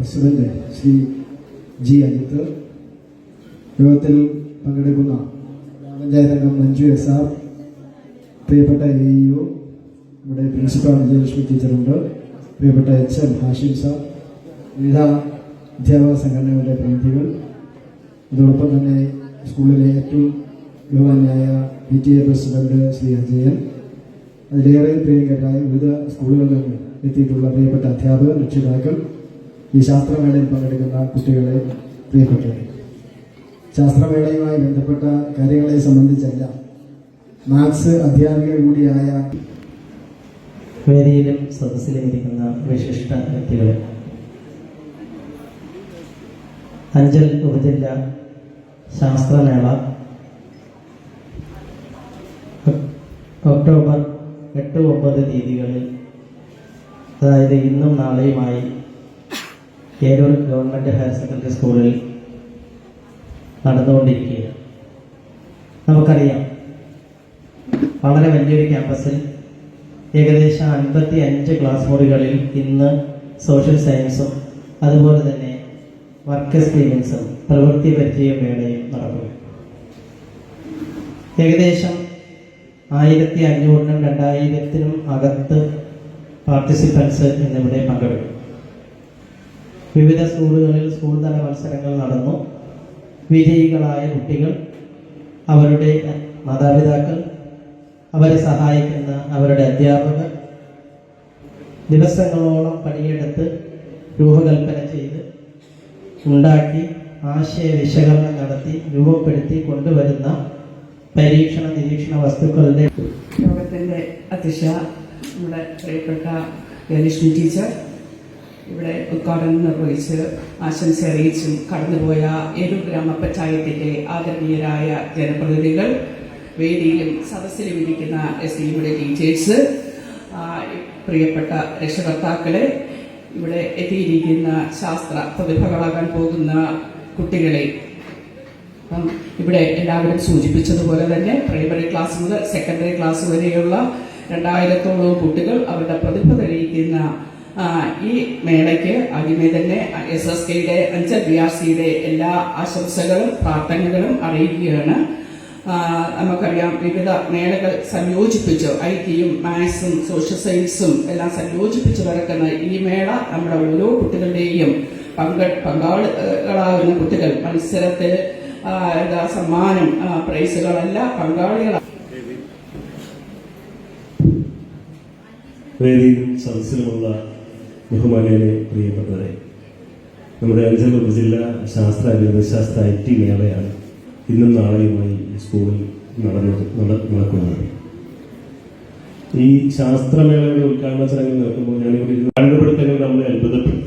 President Shri G Ajith യോഗത്തിൽ പങ്കെടുക്കുന്ന ഗ്രാമപഞ്ചായത്ത് അംഗം മഞ്ജു എസ് ആർ പ്രിയപ്പെട്ട എ ഇഒ ഇവിടെ പ്രിൻസിപ്പാൾ വിജയലക്ഷ്മി ടീച്ചറുണ്ട്. പ്രിയപ്പെട്ട എച്ച് എം ഹാഷിം സാർ വിവിധ അധ്യാപക സംഘടനകളുടെ പ്രതിനിധികൾ. അതോടൊപ്പം തന്നെ സ്കൂളിലെ ഏറ്റവും ബഹുമാന്യായ P T A president Shri Ajayan. അതിലേറെ പ്രിയങ്കരായ വിവിധ സ്കൂളുകളിൽ നിന്ന് എത്തിയിട്ടുള്ള പ്രിയപ്പെട്ട അധ്യാപകർ രക്ഷിതാക്കൾ ഈ ശാസ്ത്രമേളയിൽ പങ്കെടുക്കുന്ന കുട്ടികളെ പ്രിയപ്പെട്ടവരെ ശാസ്ത്രമേളയുമായി ബന്ധപ്പെട്ട കാര്യങ്ങളെ സംബന്ധിച്ചല്ല മാത്സ് അധ്യാപിക കൂടിയായ വേദിയിലും സദസ്സിലും ഇരിക്കുന്ന വിശിഷ്ട വ്യക്തികളെ. അഞ്ചൽ ഉപജില്ല ശാസ്ത്രമേള ഒക്ടോബർ എട്ട് ഒമ്പത് തീയതികളിൽ അതായത് ഇന്നും നാളെയുമായി ഏരൂർ ഗവൺമെന്റ് ഹയർ സെക്കൻഡറി സ്കൂളിൽ നടന്നുകൊണ്ടിരിക്കുകയാണ്. നമുക്കറിയാം വളരെ വലിയൊരു ക്യാമ്പസിൽ ഏകദേശം അൻപത്തി അഞ്ച് ക്ലാസ് മുറികളിൽ ഇന്ന് സോഷ്യൽ സയൻസും അതുപോലെ തന്നെ വർക്ക് എക്സ്പീരിയൻസും പ്രവൃത്തി പരിചയ മേളയും നടക്കും ഏകദേശം ആയിരത്തി അഞ്ഞൂറിനും രണ്ടായിരത്തിനും അകത്ത് പാർട്ടിസിപ്പൻസ് എന്നിവിടെ പങ്കെടുക്കും. വിവിധ സ്കൂളുകളിൽ സ്കൂൾ തല മത്സരങ്ങൾ നടന്നു. വിജയികളായ കുട്ടികൾ അവരുടെ മാതാപിതാക്കൾ അവരെ സഹായിക്കുന്ന അവരുടെ അധ്യാപകർ ദിവസങ്ങളോളം പണിയെടുത്ത് രൂപകൽപ്പന ചെയ്ത് ഉണ്ടാക്കി ആശയ വിശകലനം നടത്തി രൂപപ്പെടുത്തി കൊണ്ടുവരുന്ന പരീക്ഷണ നിരീക്ഷണ വസ്തുക്കളുടെ ലോകത്തിന്റെ അധ്യക്ഷ നമ്മുടെ പ്രിയപ്പെട്ട ടീച്ചർ ഇവിടെ ഉദ്ഘാടനം നിർവഹിച്ച് ആശംസ അറിയിച്ചും കടന്നുപോയ ഏഴു ഗ്രാമപഞ്ചായത്തിന്റെ ആദരണീയരായ ജനപ്രതിനിധികൾ വേദിയിലും സദസ്സിലും ഇരിക്കുന്ന എസ് ഡിയുടെ ടീച്ചേഴ്സ് പ്രിയപ്പെട്ട രക്ഷകർത്താക്കളെ ഇവിടെ എത്തിയിരിക്കുന്ന ശാസ്ത്ര പ്രതിഭകളാകാൻ പോകുന്ന കുട്ടികളെ അപ്പം ഇവിടെ എല്ലാവരും സൂചിപ്പിച്ചതുപോലെ തന്നെ പ്രൈമറി ക്ലാസ് മുതൽ സെക്കൻഡറി ക്ലാസ് വരെയുള്ള രണ്ടായിരത്തോളം കുട്ടികൾ അവരുടെ പ്രതിഭ തെളിയിക്കുന്ന ഈ മേളയ്ക്ക് ആദ്യമേ തന്നെ എസ് എസ് കെയുടെ അഞ്ച് ബി ആർ സിയുടെ എല്ലാ ആശംസകളും പ്രാർത്ഥനകളും അറിയിക്കുകയാണ്. നമുക്കറിയാം വിവിധ മേളകൾ സംയോജിപ്പിച്ച് ഐ ടിയും മാത്സും സോഷ്യൽ സയൻസും എല്ലാം സംയോജിപ്പിച്ച് നടക്കുന്ന ഈ മേള നമ്മുടെ ഓരോ കുട്ടികളുടെയും പങ്ക പങ്കാളികളാകുന്ന കുട്ടികൾ മത്സരത്തിൽ എന്താ സമ്മാനം പ്രൈസുകളല്ല പങ്കാളികളാണ് വേദിയിലും സദസ്സിലുമുള്ള ബഹുമാനിയനെ പ്രിയപ്പെട്ടവരെ നമ്മുടെ അഞ്ചൽ ജില്ല ശാസ്ത്ര ഗണിതശാസ്ത്ര ഐ ടി മേളയാണ് ഇന്നും നാളെയുമായി സ്കൂളിൽ നടന്നു നട- നടക്കുന്നത്. ഈ ശാസ്ത്രമേളയുടെ ഉദ്ഘാടന ചടങ്ങിൽ നടക്കുമ്പോൾ ഞാനിവിടെ കണ്ടുപിടുത്തങ്ങൾ നമ്മളെ അത്ഭുതപ്പെടുത്തി.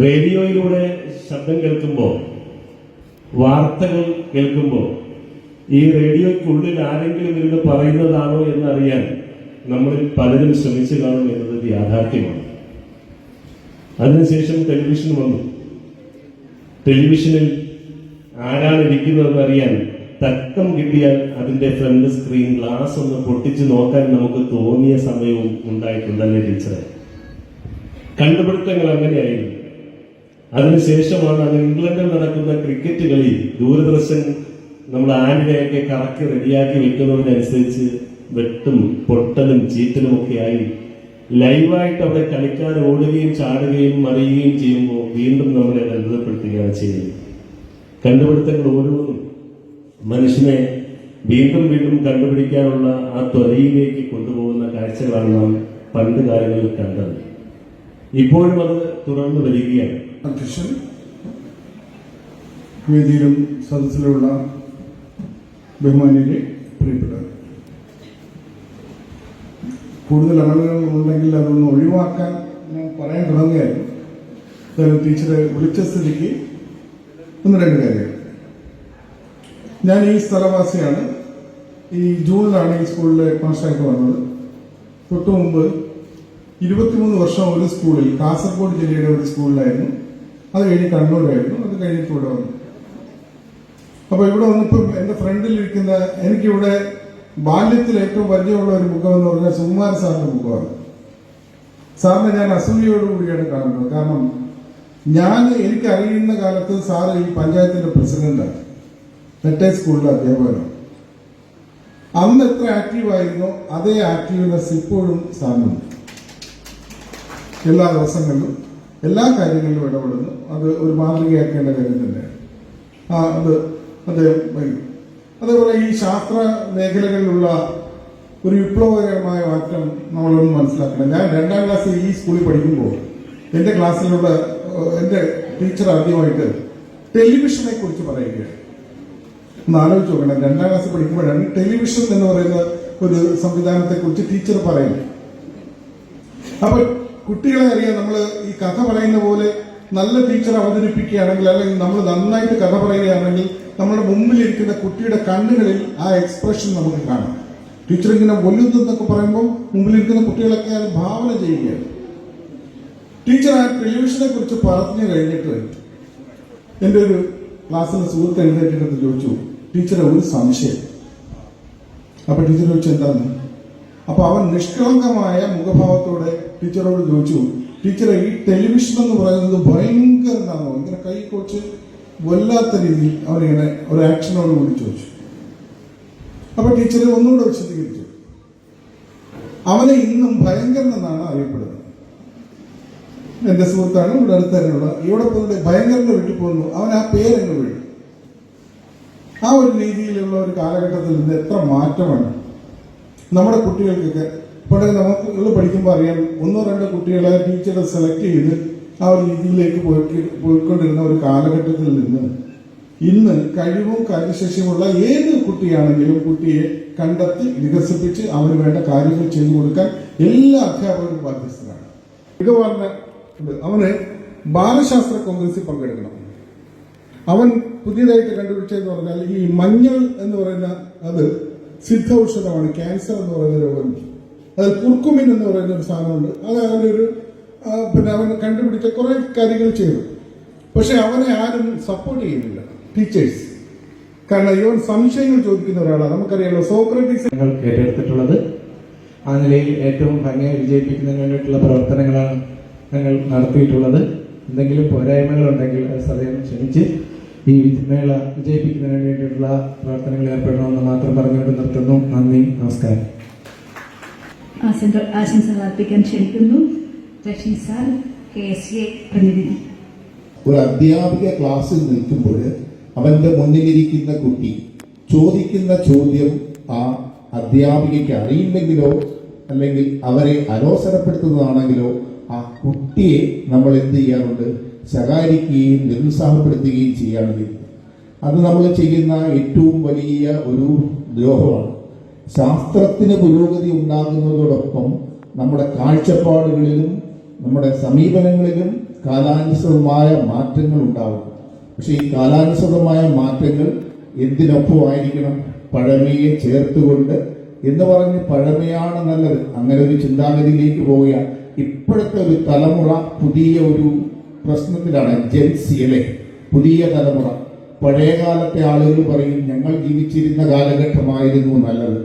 റേഡിയോയിലൂടെ ശബ്ദം കേൾക്കുമ്പോൾ വാർത്തകൾ കേൾക്കുമ്പോൾ ഈ റേഡിയോയ്ക്കുള്ളിൽ ആരെങ്കിലും ഇരുന്ന് പറയുന്നതാണോ എന്നറിയാൻ നമ്മളിൽ പലരും ശ്രമിച്ചു കാണും എന്നത് യാഥാർത്ഥ്യമാണ്. അതിനുശേഷം ടെലിവിഷൻ വന്നു. ടെലിവിഷനിൽ ആരാണ് ഇരിക്കുന്നതെന്ന് അറിയാൻ തക്കം കിട്ടിയാൽ അതിന്റെ ഫ്രണ്ട് സ്ക്രീൻ ഗ്ലാസ് ഒന്ന് പൊട്ടിച്ചു നോക്കാൻ നമുക്ക് തോന്നിയ സമയവും ഉണ്ടായിട്ടുണ്ടല്ലേ ടീച്ചറെ? കണ്ടുപിടുത്തങ്ങൾ അങ്ങനെയായിരുന്നു. അതിനുശേഷമാണ് അത് ഇംഗ്ലണ്ടിൽ നടക്കുന്ന ക്രിക്കറ്റ് കളി ദൂരദർശൻ നമ്മൾ ആന്റിനെയൊക്കെ കറക്കി റെഡിയാക്കി വെക്കുന്നതിനനുസരിച്ച് വെട്ടും പൊട്ടലും ചീറ്റലുമൊക്കെയായി ലൈവായിട്ട് അവിടെ കളിക്കാർ ഓടുകയും ചാടുകയും മറിയുകയും ചെയ്യുമ്പോൾ വീണ്ടും നമ്മളെ അത് അത്ഭുതപ്പെടുത്തുകയാണ് ചെയ്യുന്നത്. കണ്ടുപിടുത്തങ്ങൾ ഓരോന്നും മനുഷ്യനെ വീണ്ടും വീണ്ടും കണ്ടുപിടിക്കാനുള്ള ആ ത്വരയിലേക്ക് കൊണ്ടുപോകുന്ന കാഴ്ചകളാണ് നാം പണ്ട് കാലങ്ങളിൽ കണ്ടത്. ഇപ്പോഴും അത് തുടർന്ന് വരികയാണ്. അധ്യക്ഷൻ വേദിയിലും സദസ്സിലുള്ള ബഹുമാനിയെ പ്രിയപ്പെട്ടവർ. കൂടുതൽ ആളുകൾ ഉണ്ടെങ്കിൽ അതൊന്ന് ഒഴിവാക്കാൻ പറയാൻ തുടങ്ങുകയായിരുന്നു. ടീച്ചറെ വിളിച്ച സ്ഥിതിക്ക് ഒന്ന് രണ്ട് കാര്യങ്ങൾ. ഞാൻ ഈ സ്ഥലവാസിയാണ്. ഈ ജൂണിലാണ് ഈ സ്കൂളിലെ മാസ്റ്ററായിട്ട് വന്നത്. തൊട്ടു മുമ്പ് ഇരുപത്തിമൂന്ന് വർഷം ഒരു സ്കൂളിൽ കാസർഗോഡ് ജില്ലയുടെ ഒരു സ്കൂളിലായിരുന്നു. അത് കഴിഞ്ഞ് കണ്ണൂരായിരുന്നു. അത് കഴിഞ്ഞിട്ട് ഇവിടെ വന്നു. അപ്പൊ ഇവിടെ വന്നപ്പോൾ എന്റെ ഫ്രണ്ടിൽ ഇരിക്കുന്ന എനിക്കിവിടെ ബാല്യത്തിൽ ഏറ്റവും പരിചയമുള്ള ഒരു മുഖം എന്ന് പറഞ്ഞാൽ സുകുമാരൻ സാറിന്റെ മുഖമാണ്. സാറിനെ ഞാൻ അസൂയയോടുകൂടിയാണ് കാണുന്നത്. കാരണം ഞാൻ എനിക്ക് അറിയുന്ന കാലത്ത് സാറ് ഈ പഞ്ചായത്തിന്റെ പ്രസിഡന്റാണ്. മെട്ടേ സ്കൂളിലെ അധ്യാപകനാണ്. അന്ന് എത്ര ആക്റ്റീവായിരുന്നോ അതേ ആക്റ്റീവ്നെസ് ഇപ്പോഴും സാറിനുണ്ട് എല്ലാ ദിവസങ്ങളിലും എല്ലാ കാര്യങ്ങളിലും ഇടപെടുന്നു. അത് ഒരു മാതൃകയാക്കേണ്ട കാര്യം തന്നെയാണ്. ആ അത് അദ്ദേഹം അതേപോലെ ഈ ശാസ്ത്ര മേഖലകളിലുള്ള ഒരു വിപ്ലവകരമായ മാറ്റം നമ്മളൊന്നും മനസ്സിലാക്കണം ഞാൻ രണ്ടാം ക്ലാസ്സിൽ ഈ സ്കൂളിൽ പഠിക്കുമ്പോൾ എന്റെ ക്ലാസ്സിലുള്ള എന്റെ ടീച്ചർ ആദ്യമായിട്ട് ടെലിവിഷനെ കുറിച്ച് പറയുകയാണ്. ഒന്ന് ആലോചിച്ച് നോക്കണം. രണ്ടാം ക്ലാസ് പഠിക്കുമ്പോഴാണ് ടെലിവിഷൻ എന്ന് പറയുന്ന ഒരു സംവിധാനത്തെ കുറിച്ച് ടീച്ചർ പറയുന്നത് അപ്പൊ കുട്ടികളെ അറിയാം നമ്മൾ ഈ കഥ പറയുന്ന പോലെ നല്ല ടീച്ചർ അവതരിപ്പിക്കുകയാണെങ്കിൽ അല്ലെങ്കിൽ നമ്മൾ നന്നായിട്ട് കഥ പറയുകയാണെങ്കിൽ നമ്മുടെ മുമ്പിലിരിക്കുന്ന കുട്ടിയുടെ കണ്ണുകളിൽ ആ എക്സ്പ്രഷൻ നമുക്ക് കാണാം. ടീച്ചർ ഇങ്ങനെ വലുതെന്നൊക്കെ പറയുമ്പോൾ മുമ്പിലിരിക്കുന്ന കുട്ടികളൊക്കെ അത് ഭാവന ചെയ്യുകയാണ്. ടീച്ചർ ആ ടെലിവിഷനെ കുറിച്ച് പറഞ്ഞു കഴിഞ്ഞിട്ട് എന്റെ ഒരു ക്ലാസ്സിലെ സുഹൃത്ത് എഴുന്നേറ്റിട്ട് ചോദിച്ചു ടീച്ചറെ ഒരു സംശയം. അപ്പൊ ടീച്ചർ ചോദിച്ചു എന്താണ്? അപ്പൊ അവൻ നിഷ്കളങ്കമായ മുഖഭാവത്തോടെ ടീച്ചറോട് ചോദിച്ചു ടീച്ചറെ ഈ ടെലിവിഷൻ എന്ന് പറയുന്നത് ഭയങ്കര എന്താണോ ഇങ്ങനെ കൈ കൊച്ച് വല്ലാത്ത രീതിയിൽ അവനിങ്ങനെ ഒരു ആക്ഷനോട് കൂടി ചോദിച്ചു. അപ്പൊ ടീച്ചർ ഒന്നുകൂടെ വിശദീകരിച്ചു. അവനെ ഇന്നും ഭയങ്കരൻ എന്നാണ് അറിയപ്പെടുന്നത്. എന്റെ സുഹൃത്താണ് ഇവിടെ അടുത്ത് ഇവിടെ പോകുന്നത് ഭയങ്കരന്റെ വീട്ടിൽ പോകുന്നു. അവൻ ആ പേരങ്ങ് വീഴും. ആ ഒരു രീതിയിലുള്ള ഒരു കാലഘട്ടത്തിൽ നിന്ന് എത്ര മാറ്റമാണ്. നമ്മുടെ കുട്ടികൾക്കൊക്കെ പണ്ട് നമുക്ക് പഠിക്കുമ്പോൾ അറിയാം ഒന്നോ രണ്ടോ കുട്ടികളെ ടീച്ചറെ സെലക്ട് ചെയ്ത് ആ ഒരു രീതിയിലേക്ക് പോയി പോയിക്കൊണ്ടിരുന്ന ഒരു കാലഘട്ടത്തിൽ നിന്ന് ഇന്ന് കഴിവും കാര്യശേഷിയുമുള്ള ഏത് കുട്ടിയാണെങ്കിലും കുട്ടിയെ കണ്ടെത്തി വികസിപ്പിച്ച് അവന് വേണ്ട കാര്യങ്ങൾ ചെയ്തു കൊടുക്കാൻ എല്ലാ അധ്യാപകരും ബാധ്യസ്ഥരാണ്. ഇത് പറഞ്ഞ അവന് ബാലശാസ്ത്ര കോൺഗ്രസിൽ പങ്കെടുക്കണം. അവൻ പുതിയതായിട്ട് കണ്ടുപിടിച്ചതെന്ന് പറഞ്ഞാൽ ഈ മഞ്ഞൾ എന്ന് പറയുന്ന അത് സിദ്ധ ഔഷധമാണ് ക്യാൻസർ എന്ന് പറയുന്ന രോഗം. അതിൽ കുർക്കുമിൻ എന്ന് പറയുന്ന ഒരു സാധനമുണ്ട്. അത് അവനൊരു ആ, പിന്നെ അവൻ കണ്ടുപിടിച്ച കുറെ കാര്യങ്ങൾ ചെയ്തു. പക്ഷെ അവനെ ആരും സപ്പോർട്ട് ചെയ്യുന്നില്ല ടീച്ചേഴ്സ് കാരണം ഇവൻ സംശയങ്ങൾ ചോദിക്കുന്ന ഒരാളാണ്. നമുക്കറിയാലോ സോക്രട്ടീസ് ഞങ്ങൾ ഏറ്റെടുത്തിട്ടുള്ളത് ആ നിലയിൽ ഏറ്റവും ഭംഗിയായി വിജയിപ്പിക്കുന്നതിന് വേണ്ടിയിട്ടുള്ള പ്രവർത്തനങ്ങളാണ് ഞങ്ങൾ നടത്തിയിട്ടുള്ളത്. എന്തെങ്കിലും പോരായ്മകളുണ്ടെങ്കിൽ അത് സദയം ക്ഷണിച്ച് ഈ മേള വിജയിപ്പിക്കുന്നതിന് വേണ്ടിയിട്ടുള്ള പ്രവർത്തനങ്ങളിൽ ഏർപ്പെടണമെന്ന് മാത്രം പറഞ്ഞുകൊണ്ട് നിർത്തുന്നു. നന്ദി നമസ്കാരം. ആശംസ ആശംസകൾ അർപ്പിക്കാൻ ക്ഷണിക്കുന്നു. ഒരു അധ്യാപിക ക്ലാസ്സിൽ നിൽക്കുമ്പോൾ അവന്റെ മുന്നിലിരിക്കുന്ന കുട്ടി ചോദിക്കുന്ന ചോദ്യം ആ അധ്യാപികയ്ക്ക് അറിയില്ലെങ്കിലോ അല്ലെങ്കിൽ അവരെ അലോസരപ്പെടുത്തുന്നതാണെങ്കിലോ ആ കുട്ടിയെ നമ്മൾ എന്ത് ചെയ്യാറുണ്ട്? ശകാരിക്കുകയും നിരുത്സാഹപ്പെടുത്തുകയും ചെയ്യാറുണ്ട് അത് നമ്മൾ ചെയ്യുന്ന ഏറ്റവും വലിയ ഒരു ദ്രോഹമാണ്. ശാസ്ത്രത്തിന് പുരോഗതി ഉണ്ടാകുന്നതോടൊപ്പം നമ്മുടെ കാഴ്ചപ്പാടുകളിലും നമ്മുടെ സമീപനങ്ങളിലും കാലാനുസൃതമായ മാറ്റങ്ങൾ ഉണ്ടാവും. പക്ഷെ ഈ കാലാനുസൃതമായ മാറ്റങ്ങൾ എന്തിനൊപ്പമായിരിക്കണം? പഴമയെ ചേർത്തുകൊണ്ട് എന്ന് പറഞ്ഞ് പഴമയാണ് നല്ലത്. അങ്ങനെ ഒരു ചിന്താഗതിയിലേക്ക് പോവുകയാണ്. ഇപ്പോഴത്തെ ഒരു തലമുറ പുതിയ ഒരു പ്രശ്നത്തിലാണ് ജെൻസി അല്ലെ? പുതിയ തലമുറ. പഴയകാലത്തെ ആളുകൾ പറയും ഞങ്ങൾ ജീവിച്ചിരുന്ന കാലഘട്ടമായിരുന്നു നല്ലത്.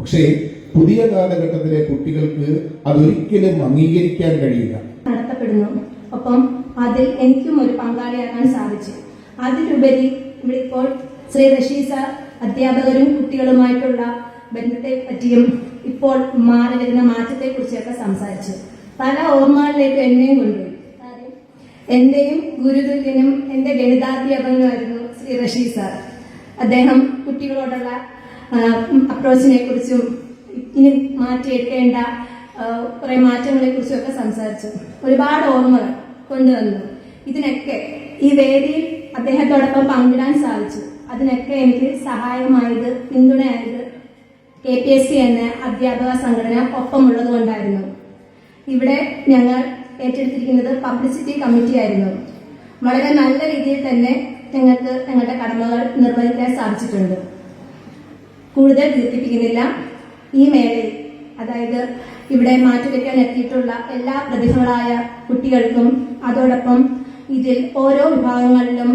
പക്ഷേ പുതിയ കാലഘട്ടത്തിലെ കുട്ടികൾക്ക് അതൊരിക്കലും അംഗീകരിക്കാൻ കഴിയില്ല. നടത്തപ്പെടുന്നു. ഒപ്പം അതിൽ എനിക്കും ഒരു പങ്കാളിയാകാൻ സാധിച്ചു. അതിലുപരി ഇവിടെ ഇപ്പോൾ ശ്രീ റഷീസ അധ്യാപകരും കുട്ടികളുമായിട്ടുള്ള ബന്ധത്തെ പറ്റിയും ഇപ്പോൾ മാറി വരുന്ന മാറ്റത്തെ കുറിച്ചൊക്കെ സംസാരിച്ചു. പല ഓർമ്മകളിലേക്ക് എന്നെയും കൊണ്ടുപോയി. എന്റെയും ഗുരുതുല്യനും എന്റെ ഗണിതാധ്യാപകനുമായിരുന്നു ശ്രീ റഷീസ. അദ്ദേഹം കുട്ടികളോടുള്ള അപ്രോച്ചിനെ കുറിച്ചും ഇനി മാറ്റിയെടുക്കേണ്ട കുറെ മാറ്റങ്ങളെ കുറിച്ചൊക്കെ സംസാരിച്ചു. ഒരുപാട് ഓർമ്മകൾ കൊണ്ടുവന്നു. ഇതിനൊക്കെ ഈ വേദിയിൽ അദ്ദേഹത്തോടൊപ്പം പങ്കിടാൻ സാധിച്ചു. അതിനൊക്കെ എനിക്ക് സഹായമായത് പിന്തുണയായത് കെ പി എസ് സി എന്ന അധ്യാപക സംഘടന ഒപ്പമുള്ളത് കൊണ്ടായിരുന്നു. ഇവിടെ ഞങ്ങൾ ഏറ്റെടുത്തിരിക്കുന്നത് പബ്ലിസിറ്റി കമ്മിറ്റി ആയിരുന്നു. വളരെ നല്ല രീതിയിൽ തന്നെ ഞങ്ങൾക്ക് ഞങ്ങളുടെ കടമകൾ നിർവഹിക്കാൻ സാധിച്ചിട്ടുണ്ട്. കൂടുതൽ ദീർഘിപ്പിക്കുന്നില്ല. ഈ മേളയിൽ അതായത് ഇവിടെ മാറ്റുവെക്കാൻ എത്തിയിട്ടുള്ള എല്ലാ പ്രതിഭകളായ കുട്ടികൾക്കും അതോടൊപ്പം ഇതിൽ ഓരോ വിഭാഗങ്ങളിലും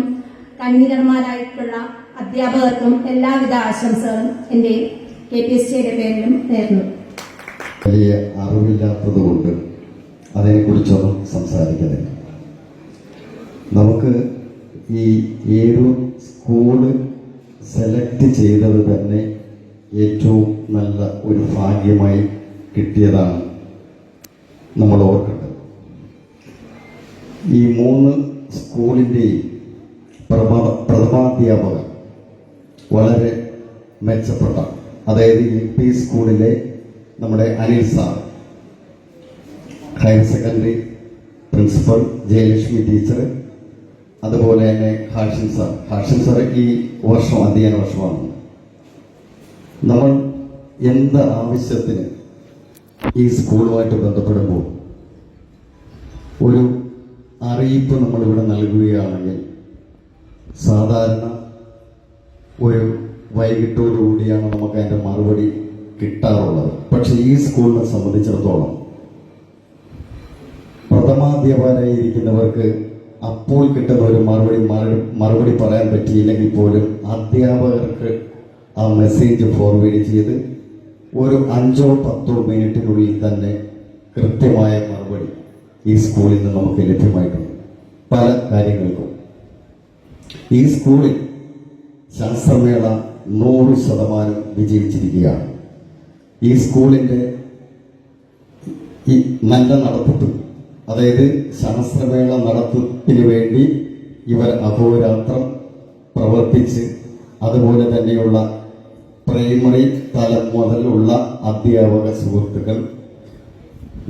കൺവീനർമാരായിട്ടുള്ള അധ്യാപകർക്കും എല്ലാവിധ ആശംസകളും എന്റെ കെ പി എസ് സിയുടെ പേരിലും നേർന്നു വലിയ അറിവില്ലാത്തത് കൊണ്ട് അതിനെക്കുറിച്ചൊന്നും സംസാരിക്കുന്നില്ല. നമുക്ക് ഈ ഏഴു സ്കൂൾ സെലക്ട് ചെയ്തത് തന്നെ ഏറ്റവും നല്ല ഒരു ഭാഗ്യമായി കിട്ടിയതാണ് നമ്മൾ ഓർക്കേണ്ടത്. ഈ മൂന്ന് സ്കൂളിന്റെയും പ്രഭാ പ്രഥമാധ്യാപകർ വളരെ മെച്ചപ്പെട്ട അതായത് ഇ പി സ്കൂളിലെ നമ്മുടെ Anil sir higher secondary principal Jayalakshmi teacher അതുപോലെ തന്നെ ഹാഷിം സാർ. ഹാഷിം സാർ ഈ വർഷം അധ്യയന വർഷമാണ്. നമ്മൾ എന്ത് ആവശ്യത്തിന് ഈ സ്കൂളുമായിട്ട് ബന്ധപ്പെടുമ്പോൾ ഒരു അറിയിപ്പ് നമ്മളിവിടെ നൽകുകയാണെങ്കിൽ സാധാരണ ഒരു വൈകിട്ടോടുകൂടിയാണ് നമുക്ക് അതിന്റെ മറുപടി കിട്ടാറുള്ളത്. പക്ഷെ ഈ സ്കൂളിനെ സംബന്ധിച്ചിടത്തോളം പ്രഥമാധ്യാപകരായിരിക്കുന്നവർക്ക് അപ്പോൾ കിട്ടുന്ന ഒരു മറുപടി മറുപടി പറയാൻ പറ്റിയില്ലെങ്കിൽ പോലും അധ്യാപകർക്ക് ആ മെസ്സേജ് ഫോർവേഡ് ചെയ്ത് ഒരു അഞ്ചോ പത്തോ മിനിറ്റിനുള്ളിൽ തന്നെ കൃത്യമായ മറുപടി ഈ സ്കൂളിൽ നിന്ന് നമുക്ക് ലഭ്യമായിട്ടുണ്ട്. പല കാര്യങ്ങൾക്കും. ഈ സ്കൂളിൽ ശാസ്ത്രമേള നൂറ് ശതമാനം വിജയിച്ചിരിക്കുകയാണ്. ഈ സ്കൂളിന്റെ ഈ നല്ല നടത്തിപ്പ് അതായത് ശാസ്ത്രമേള നടത്തിപ്പിന് വേണ്ടി ഇവർ അഹോരാത്രം പ്രവർത്തിച്ച് അതുപോലെ തന്നെയുള്ള പ്രൈമറി തലം മുതലുള്ള അധ്യാപക സുഹൃത്തുക്കൾ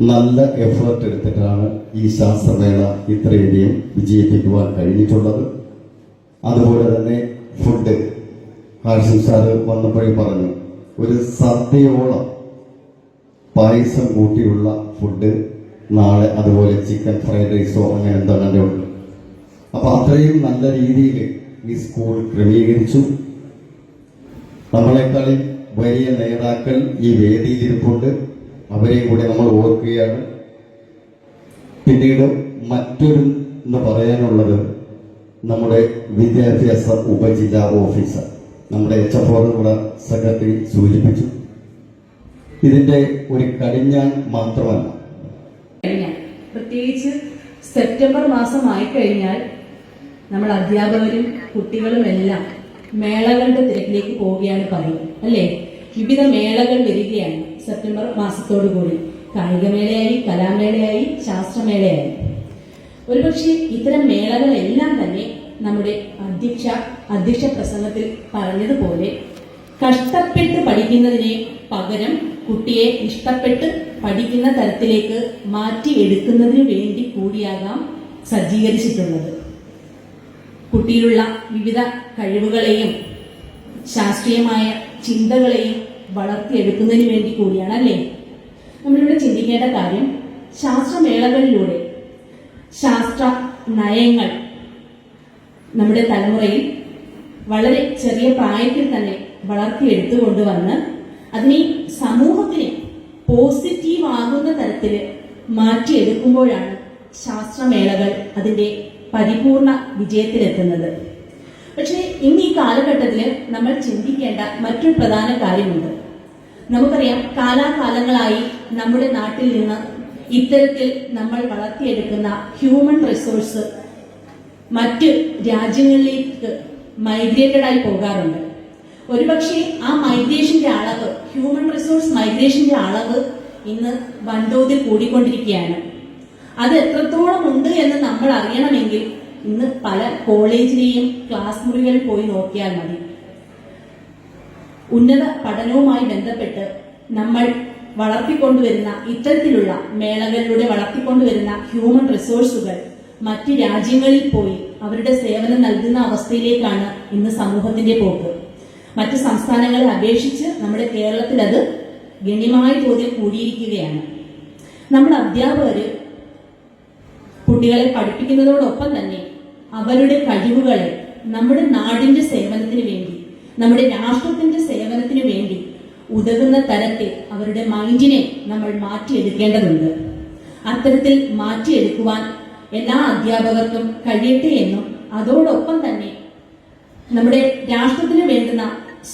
നല്ല എഫേർട്ട് എടുത്തിട്ടാണ് ഈ ശാസ്ത്രമേള ഇത്രയധികം വിജയിപ്പിക്കുവാൻ കഴിഞ്ഞിട്ടുള്ളത്. അതുപോലെ തന്നെ ഫുഡ് ഹാഷിം സാറ് വന്നപ്പോഴേ പറഞ്ഞു ഒരു സദ്യയോളം പായസം കൂട്ടിയുള്ള ഫുഡ് നാളെ അതുപോലെ ചിക്കൻ ഫ്രൈഡ് റൈസോ അങ്ങനെ എന്താണ് ഉണ്ട്. അപ്പൊ അത്രയും നല്ല രീതിയിൽ ഈ സ്കൂൾ ക്രമീകരിച്ചു. നമ്മളെക്കാളും വലിയ നേതാക്കൾ ഈ വേദിയിൽ ഇരിപ്പുണ്ട് അവരെയും കൂടി നമ്മൾ ഓർക്കുകയാണ്. പിന്നീട് മറ്റൊരു എന്ന് പറയാനുള്ളത് നമ്മുടെ വിദ്യാഭ്യാസ ഉപജില്ലാ ഓഫീസർ നമ്മുടെ എച്ച് എഫ് ഓറുള്ള സെക്രട്ടറി സൂചിപ്പിച്ചു. ഇതിന്റെ ഒരു കടിഞ്ഞാൻ മാത്രമല്ല. പ്രത്യേകിച്ച് സെപ്റ്റംബർ മാസമായി കഴിഞ്ഞാൽ നമ്മൾ അധ്യാപകരും കുട്ടികളും എല്ലാം മേളകളുടെ തിരക്കിലേക്ക് പോവുകയാണ് പതിവ് അല്ലേ? വിവിധ മേളകൾ വരികയാണ് സെപ്റ്റംബർ മാസത്തോടു കൂടി. കായികമേളയായി കലാമേളയായി ശാസ്ത്രമേളയായി. ഒരുപക്ഷെ ഇത്തരം മേളകളെല്ലാം തന്നെ നമ്മുടെ അധ്യക്ഷ അധ്യക്ഷ പ്രസംഗത്തിൽ പറഞ്ഞതുപോലെ കഷ്ടപ്പെട്ട് പഠിക്കുന്നതിനെ പകരം കുട്ടിയെ ഇഷ്ടപ്പെട്ട് പഠിക്കുന്ന തരത്തിലേക്ക് മാറ്റി മാറ്റിയെടുക്കുന്നതിന് വേണ്ടി കൂടിയാകാം സജ്ജീകരിച്ചിട്ടുള്ളത്. കുട്ടിയിലുള്ള വിവിധ കഴിവുകളെയും ശാസ്ത്രീയമായ ചിന്തകളെയും വളർത്തിയെടുക്കുന്നതിന് വേണ്ടി കൂടിയാണ് അല്ലേ നമ്മളിവിടെ ചിന്തിക്കേണ്ട കാര്യം ശാസ്ത്രമേളകളിലൂടെ ശാസ്ത്ര നയങ്ങൾ നമ്മുടെ തലമുറയിൽ വളരെ ചെറിയ പ്രായത്തിൽ തന്നെ വളർത്തിയെടുത്തു കൊണ്ടുവന്ന് അതിനെ സമൂഹത്തിന് പോസിറ്റീവ് ആകുന്ന തരത്തിൽ മാറ്റിയെടുക്കുമ്പോഴാണ് ശാസ്ത്രമേളകൾ അതിന്റെ പരിപൂർണ വിജയത്തിലെത്തുന്നത്. പക്ഷേ ഇന്ന് ഈ കാലഘട്ടത്തിൽ നമ്മൾ ചിന്തിക്കേണ്ട മറ്റൊരു പ്രധാന കാര്യമുണ്ട്. നമുക്കറിയാം കാലാകാലങ്ങളായി നമ്മുടെ നാട്ടിൽ നിന്ന് ഇത്തരത്തിൽ നമ്മൾ വളർത്തിയെടുക്കുന്ന ഹ്യൂമൻ റിസോഴ്സ് മറ്റ് രാജ്യങ്ങളിലേക്ക് മൈഗ്രേറ്റഡ് ആയി പോകാറുണ്ട്. ഒരുപക്ഷെ ആ മൈഗ്രേഷന്റെ അളവ് ഹ്യൂമൻ റിസോഴ്സ് മൈഗ്രേഷന്റെ അളവ് ഇന്ന് വൻതോതിൽ കൂടിക്കൊണ്ടിരിക്കുകയാണ്. അത് എത്രത്തോളം ഉണ്ട് എന്ന് നമ്മൾ അറിയണമെങ്കിൽ ഇന്ന് പല കോളേജിലെയും ക്ലാസ് മുറികളിൽ പോയി നോക്കിയാൽ മതി. ഉന്നത പഠനവുമായി ബന്ധപ്പെട്ട് നമ്മൾ വളർത്തിക്കൊണ്ടുവരുന്ന ഇത്തരത്തിലുള്ള മേളകളിലൂടെ വളർത്തിക്കൊണ്ടുവരുന്ന ഹ്യൂമൻ റിസോഴ്സുകൾ മറ്റ് രാജ്യങ്ങളിൽ പോയി അവരുടെ സേവനം നൽകുന്ന അവസ്ഥയിലേക്കാണ് ഇന്ന് സമൂഹത്തിന്റെ പോക്ക്. മറ്റ് സംസ്ഥാനങ്ങളെ അപേക്ഷിച്ച് നമ്മുടെ കേരളത്തിൽ അത് ഗണ്യമായ തോതിൽ കൂടിയിരിക്കുകയാണ്. നമ്മൾ അധ്യാപകര് കുട്ടികളെ പഠിപ്പിക്കുന്നതോടൊപ്പം തന്നെ അവരുടെ കഴിവുകളെ നമ്മുടെ നാടിന്റെ സേവനത്തിന് വേണ്ടി നമ്മുടെ രാഷ്ട്രത്തിന്റെ സേവനത്തിന് വേണ്ടി ഉതകുന്ന തരത്തിൽ അവരുടെ മൈൻഡിനെ നമ്മൾ മാറ്റിയെടുക്കേണ്ടതുണ്ട്. അത്തരത്തിൽ മാറ്റിയെടുക്കുവാൻ എല്ലാ അധ്യാപകർക്കും കഴിയട്ടെ എന്നും അതോടൊപ്പം തന്നെ നമ്മുടെ രാഷ്ട്രത്തിന് വേണ്ടുന്ന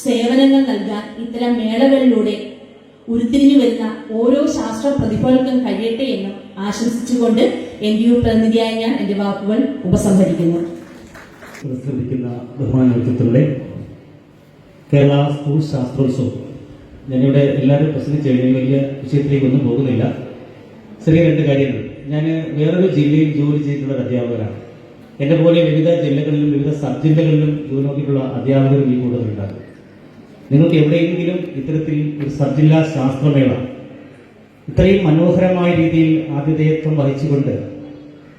സേവനങ്ങൾ നൽകാൻ ഇത്തരം മേളകളിലൂടെ ഉരുത്തിരിഞ്ഞു വരുന്ന ഓരോ ശാസ്ത്ര പ്രതിഭകൾക്കും കഴിയട്ടെ എന്നും ആശംസിച്ചുകൊണ്ട് എൻ ഡി യു പ്രതിനിധിയായി ഞാൻ എന്റെ വാക്കുകൾ ഉപസംഹരിക്കുന്നു. കേരള സ്കൂൾ ശാസ്ത്രോത്സവം. ഞാനിവിടെ എല്ലാവരും പ്രസംഗിച്ച് കഴിഞ്ഞാൽ വലിയ വിഷയത്തിലേക്ക് ഒന്നും പോകുന്നില്ല. ചെറിയ രണ്ട് കാര്യങ്ങൾ. ഞാൻ വേറൊരു ജില്ലയിൽ ജോലി ചെയ്തിട്ടുള്ള ഒരു അധ്യാപകരാണ് എന്നെ പോലെ വിവിധ ജില്ലകളിലും വിവിധ സബ് ജില്ലകളിലും ജോലി നോക്കിയിട്ടുള്ള അധ്യാപകരും ഈ കൂടുതലുണ്ടാകും നിങ്ങൾക്ക് എവിടെയെങ്കിലും ഇത്തരത്തിൽ ഒരു സബ് ജില്ലാ ശാസ്ത്രമേള ഇത്രയും മനോഹരമായ രീതിയിൽ ആതിഥേയത്വം വഹിച്ചുകൊണ്ട്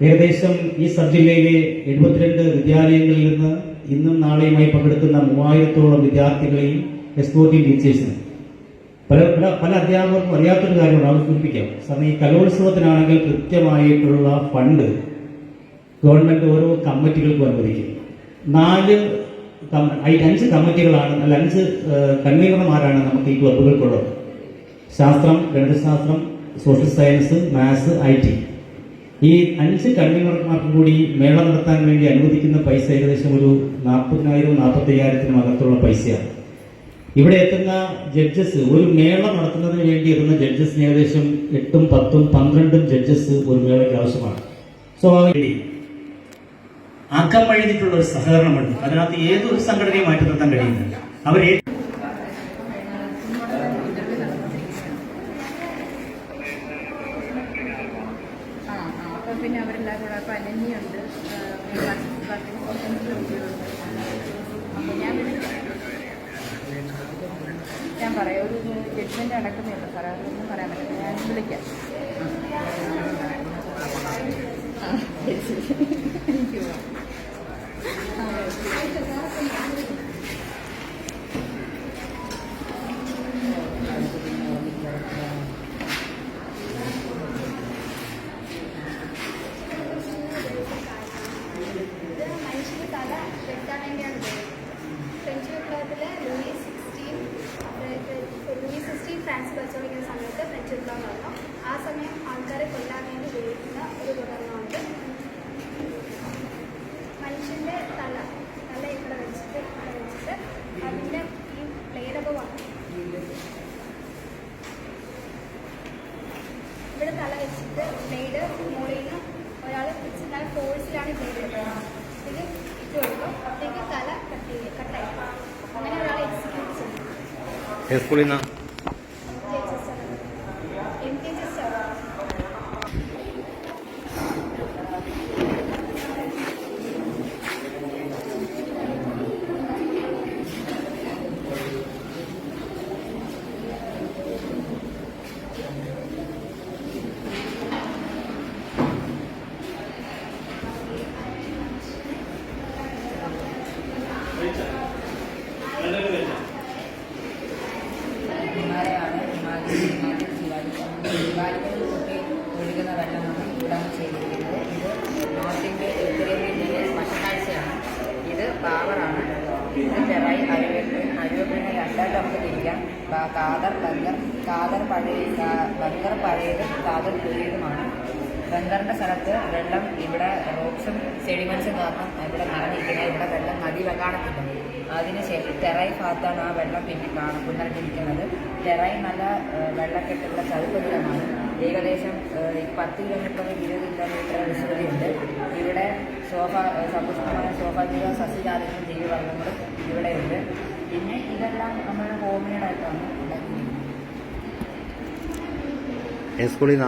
ഏകദേശം ഈ സബ് ജില്ലയിലെ എഴുപത്തിരണ്ട് വിദ്യാലയങ്ങളിൽ നിന്ന് ഇന്നും നാളെയുമായി പങ്കെടുക്കുന്ന മൂവായിരത്തോളം വിദ്യാർത്ഥികളെയും എക്സ്പോർട്ടിംഗ് ടീച്ചേഴ്സിന് പല പല പല അധ്യാപകർക്കും അറിയാത്തൊരു കാര്യമാണ് അവർ സൂചിപ്പിക്കാം. കാരണം ഈ കലോത്സവത്തിനാണെങ്കിൽ കൃത്യമായിട്ടുള്ള ഫണ്ട് ഗവൺമെന്റ് ഓരോ കമ്മിറ്റികൾക്കും അനുവദിക്കും. നാല് അഞ്ച് കമ്മിറ്റികളാണ് അല്ല അഞ്ച് കൺവീനർമാരാണ് നമുക്ക് ഈ ക്ലബ്ബുകൾക്കുള്ളത്. ശാസ്ത്രം ഗണിതശാസ്ത്രം social science maths I T ഈ അഞ്ച് കൺവീനർമാർക്കും കൂടി മേള നടത്താൻ വേണ്ടി അനുവദിക്കുന്ന പൈസ ഏകദേശം ഒരു നാൽപ്പതിനായിരം നാൽപ്പത്തയ്യായിരത്തിനും അകത്തുള്ള പൈസയാണ്. ഇവിടെ എത്തുന്ന ജഡ്ജസ് ഒരു മേള നടത്തുന്നതിന് വേണ്ടി എത്തുന്ന ജഡ്ജസിന് ഏകദേശം എട്ടും പത്തും പന്ത്രണ്ടും ജഡ്ജസ് ഒരു മേളയ്ക്ക് ആവശ്യമാണ്. സ്വാഭാവിക അക്കം വഴിഞ്ഞിട്ടുള്ള ഒരു സഹകരണമുണ്ട്. അതിനകത്ത് ഏതൊരു സംഘടനയും മാറ്റി നിർത്താൻ കഴിയുന്നില്ല. അവർ ആ ആ അപ്പം പിന്നെ അവരെല്ലാവരും കൂടെ അപ്പം അനന്യുണ്ട് അപ്പം ഞാൻ വിളിക്കാം ഞാൻ പറയാം. ഒരു ജഡ്ജ്മെന്റ് നടക്കുന്നില്ല സാറേ. അതൊന്നും പറയാൻ പറ്റില്ല. ഞാൻ വിളിക്കാം. എനിക്ക് പോവാം. ആ സമയം ആൾക്കാരെ കൊല്ലാൻ വേണ്ടി ഉപയോഗിക്കുന്ന ഒരു ഉപകരണമുണ്ട് മനുഷ്യന്റെ തല തല ഇവിടെ വെച്ചിട്ട് ഇവിടെ വെച്ചിട്ട് അതിന്റെ ഈ ബ്ലേഡൊക്കെ വന്നു. ഇവിടെ തല വെച്ചിട്ട് ബ്ലേഡ് മുകളിൽ നിന്ന് ഒരാൾ നല്ല ഫോഴ്സിലാണ് ബ്ലേഡ് എടുക്കുന്നത് ഇത് ഇട്ട് കൊടുക്കും. അപ്പോഴത്തേക്ക് തല കട്ട് ചെയ്യും കട്ടായി. അങ്ങനെ ഒരാളെ എക്സിക്യൂട്ട് ചെയ്യും സ്കൂളിൽ നിന്ന് എം ടി ജി സാർ ഹിമാലയമാണ് ഹിമാലയ ഹിമാലയ ശിവാലി ശിവാലികളിൽ തൊട്ട് ഒഴുകുന്ന വെള്ളമാണ് ഇവിടെ ചെയ്തിരിക്കുന്നത് ഇത് നോർത്ത് ഇന്ത്യ ഉത്തരേന്ത്യയിലെ വശക്കാഴ്ചയാണ് ഇത് ബാവറാണ് ഇത് ചെറായി അരുവേപ്പിന് അരുവേപ്പിനെ രണ്ടായിട്ട് നമുക്ക് തിരിക്കാം ബാ- കാദർ ബങ്കർ കാദർ പഴയ കാ- ബങ്കർ പഴയതും കൂടിയതുമാണ് ബങ്കറിന്റെ സ്ഥലത്ത് വെള്ളം ഇവിടെ റോക്സും സെഡിമെന്റ്സും കാരണം ഇവിടെ നിറഞ്ഞിരിക്കുന്നത്. ഇവിടെ വെള്ളം നദി കാണത്തില്ല. അതിനുശേഷം തെറൈ ഭാഗത്താണ് ആ വെള്ളം പിന്നെ കാണും പുനർജനിക്കുന്നത് ടെറായി നല്ല വെള്ളക്കെട്ടുള്ള ചതുപ്പ് നിലമാണ് ഏകദേശം പത്ത് കിലോമീറ്റർ ഇരുപത് കിലോമീറ്റർ വിസ്തൃതിയുണ്ട് ഇവിടെ ശോഭ സമ്പുഷ്ടമായ ശോഭാജിക സസ്യജാതങ്ങളും ജീവിവർഗങ്ങളും ഇവിടെയുണ്ട്. പിന്നെ ഇതെല്ലാം നമ്മൾ ഹോംമെയ്ഡായിട്ടാണ് ഉണ്ടാക്കിയിരിക്കുന്നത് സ്കൂളിൽ